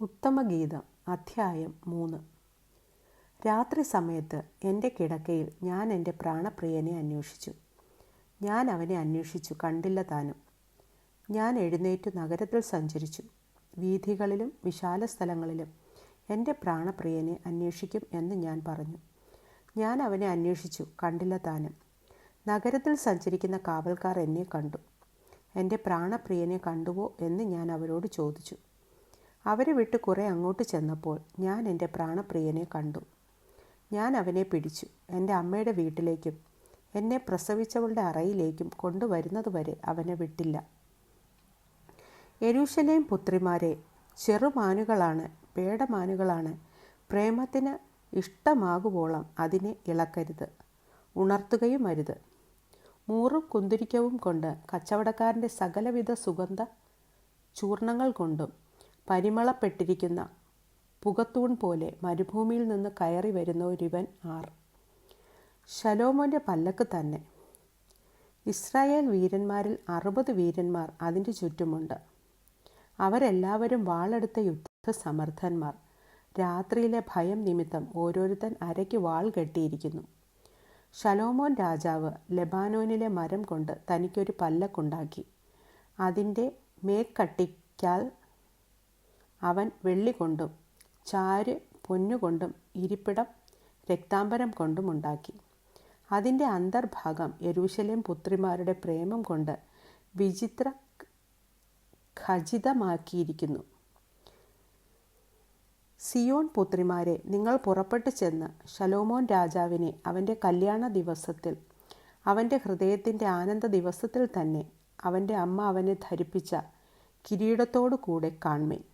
ഉത്തമഗീതം അധ്യായം മൂന്ന്. രാത്രി സമയത്ത് എന്റെ കിടക്കയിൽ ഞാൻ എന്റെ പ്രാണപ്രിയനെ അന്വേഷിച്ചു. ഞാൻ അവനെ അന്വേഷിച്ചു കണ്ടില്ല താനും. ഞാൻ എഴുന്നേറ്റ് നഗരത്തിൽ സഞ്ചരിച്ചു. വീഥികളിലും വിശാല സ്ഥലങ്ങളിലും എന്റെ പ്രാണപ്രിയനെ അന്വേഷിക്കും എന്ന് ഞാൻ പറഞ്ഞു. ഞാൻ അവനെ അന്വേഷിച്ചു കണ്ടില്ല താനും. നഗരത്തിൽ സഞ്ചരിക്കുന്ന കാവൽക്കാർ എന്നെ കണ്ടു. എന്റെ പ്രാണപ്രിയനെ കണ്ടുവോ എന്ന് ഞാൻ അവരോട് ചോദിച്ചു. അവരെ വിട്ട് കുറേ അങ്ങോട്ട് ചെന്നപ്പോൾ ഞാൻ എന്റെ പ്രാണപ്രിയനെ കണ്ടു. ഞാൻ അവനെ പിടിച്ചു. എന്റെ അമ്മയുടെ വീട്ടിലേക്കും എന്നെ പ്രസവിച്ചവളുടെ അറയിലേക്കും കൊണ്ടുവരുന്നതുവരെ അവനെ വിട്ടില്ല. യെരൂശലേം പുത്രിമാരെ ചെറുമാനുകളാണ് പേടമാനുകളാണ്. പ്രേമത്തിന് ഇഷ്ടമാകുവോളം അതിനെ ഇളക്കരുത് ഉണർത്തുകയും അരുത്. മൂറും കുന്തിരിക്കവും കൊണ്ട് കച്ചവടക്കാരന്റെ സകലവിധ സുഗന്ധ ചൂർണങ്ങൾ കൊണ്ടും പരിമളപ്പെട്ടിരിക്കുന്ന പുകത്തൂൺ പോലെ മരുഭൂമിയിൽ നിന്ന് കയറി വരുന്ന ഒരുവൻ ആർ. ശലോമോന്റെ പല്ലക്ക് തന്നെ. ഇസ്രായേൽ വീരന്മാരിൽ അറുപത് വീരന്മാർ അതിന്റെ ചുറ്റുമുണ്ട്. അവരെല്ലാവരും വാളെടുത്ത യുദ്ധസമർത്ഥന്മാർ. രാത്രിയിലെ ഭയം നിമിത്തം ഓരോരുത്തൻ അരയ്ക്ക് വാൾ കെട്ടിയിരിക്കുന്നു. ശലോമോൻ രാജാവ് ലെബാനോനിലെ മരം കൊണ്ട് തനിക്കൊരു പല്ലക്കുണ്ടാക്കി. അതിന്റെ മേക്കട്ടിക്കാൽ അവൻ വെള്ളി കൊണ്ടും ചാര് പൊന്നുകൊണ്ടും ഇരിപ്പിടം രക്താംബരം കൊണ്ടും ഉണ്ടാക്കി. അതിന്റെ അന്തർഭാഗം യരൂശലേം പുത്രിമാരുടെ പ്രേമം കൊണ്ട് വിചിത്ര ഖചിതമാക്കിയിരിക്കുന്നു. സിയോൺ പുത്രിമാരെ നിങ്ങൾ പുറപ്പെട്ടു ചെന്ന് ഷലോമോൻ രാജാവിനെ അവന്റെ കല്യാണ ദിവസത്തിൽ അവന്റെ ഹൃദയത്തിന്റെ ആനന്ദ ദിവസത്തിൽ തന്നെ അവന്റെ അമ്മ അവനെ ധരിപ്പിച്ച കിരീടത്തോടു കൂടെ കാൺമേൻ